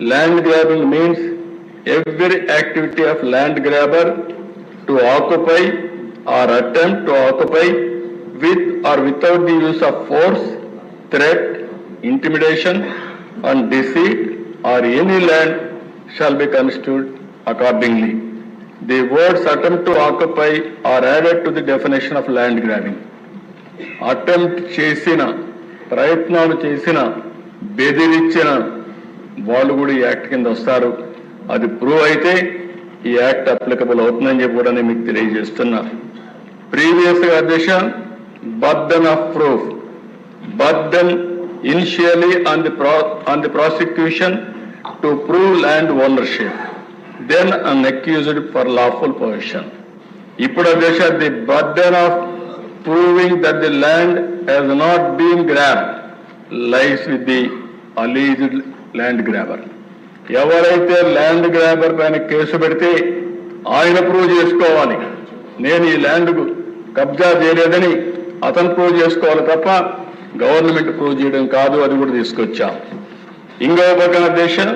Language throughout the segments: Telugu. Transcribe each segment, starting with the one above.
land grabbing means every activity of land grabber to occupy or attempt to occupy with or without the use of force, threat, intimidation and deceit or any land shall be construed accordingly. The words attempt to occupy are added to the definition of land grabbing. Attempt చేసిన ప్రయత్నాలు చేసిన బెదిరించిన వాళ్ళు కూడా ఈ యాక్ట్ కింద వస్తారు. అది ప్రూవ్ అయితే ఈ యాక్ట్ అప్లికబుల్ అవుతుందని చెప్పి కూడా నేను మీకు తెలియజేస్తున్నా. ప్రీవియస్గా అధ్యక్ష burden of proof. Burden initially on the on the prosecution to prove land ownership then on accused for lawful possession ఇప్పుడు అధ్యక్ష the burden of proving that the land has not been grabbed lies with the alleged land grabber ఎవరైతే ల్యాండ్ గ్రాబర్ పైన కేసు పెడితే ఆయన ప్రూవ్ చేసుకోవాలి. నేను ఈ ల్యాండ్ కబ్జా చేయలేదని అతను ప్రూవ్ చేసుకోవాలి తప్ప గవర్నమెంట్ ప్రూవ్ చేయడం కాదు అది కూడా తీసుకొచ్చాం. ఇంకో పక్కన దేశం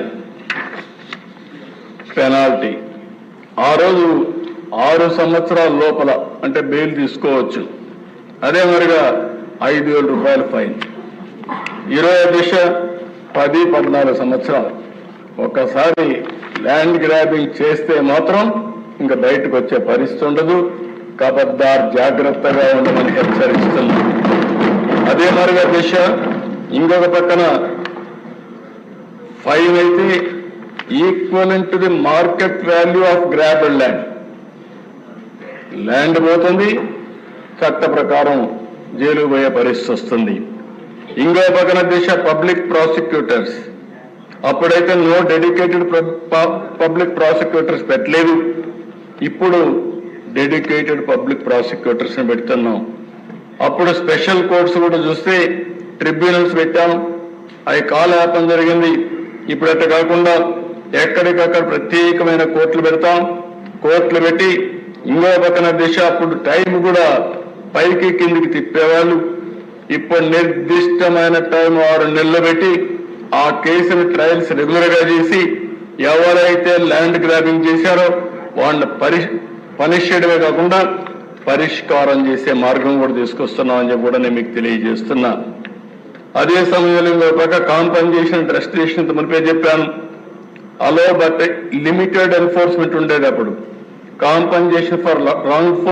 పెనాల్టీ ఆ రోజు ఆరు సంవత్సరాల లోపల అంటే బెయిల్ తీసుకోవచ్చు. అదే మరిగా ఐదు వేల రూపాయల ఫైన్ ఇరవై దిశ పది పద్నాలుగు సంవత్సరాలు. ఒక్కసారి ల్యాండ్ గ్రాబింగ్ చేస్తే మాత్రం ఇంకా బయటకు వచ్చే పరిస్థితి ఉండదు. కబద్దార్ జాగ్రత్తగా ఉండమని హెచ్చరిస్తున్నాం. అదే మరిగా దిశ ఇంకొక పక్కన ఫైవ్ అయితే equivalent to the market value of grabbed land. Land పోతుంది చట్ట ప్రకారం జైలు పోయే పరిస్థితి వస్తుంది. ఇంకో పక్కన దిశ పబ్లిక్ ప్రాసిక్యూటర్స్. అప్పుడైతే నో డెడికేటెడ్ పబ్లిక్ ప్రాసిక్యూటర్స్ పెట్టలేదు. ఇప్పుడు డెడికేటెడ్ పబ్లిక్ ప్రాసిక్యూటర్స్ని పెడుతున్నాం. అప్పుడు స్పెషల్ కోర్ట్స్ కూడా చూస్తే ట్రిబ్యునల్స్ పెట్టాం. అవి కాలయాపం జరిగింది. ఇప్పుడు అట్లా కాకుండా ఎక్కడికక్కడ ప్రత్యేకమైన కోర్టులు పెడతాం. కోర్టులు పెట్టి ఇంకో పక్కన దిశ అప్పుడు టైం కూడా పైకి కిందికి తిప్పేవాళ్ళు. ఇప్పుడు నిర్దిష్టమైన టైం ఆరు నెలలు పెట్టి ఆ కేసుని ట్రయల్స్ రెగ్యులర్గా చేసి ఎవరైతే ల్యాండ్ గ్రాబింగ్ చేశారో వాళ్ళని పరి పనిష్ చేయడమే కాకుండా పరిష్కారం చేసే మార్గం కూడా తీసుకొస్తున్నామని చెప్పి కూడా నేను మీకు తెలియజేస్తున్నా. అదే సమయంలో ఇంకో పక్క కాంపన్సేషన్ రెస్ట్రిక్షన్ మునిపే చెప్పాను. అలో బట్ లిమిటెడ్ ఎన్ఫోర్స్మెంట్ ఉండేటప్పుడు అప్పుడు. Compensation for wrong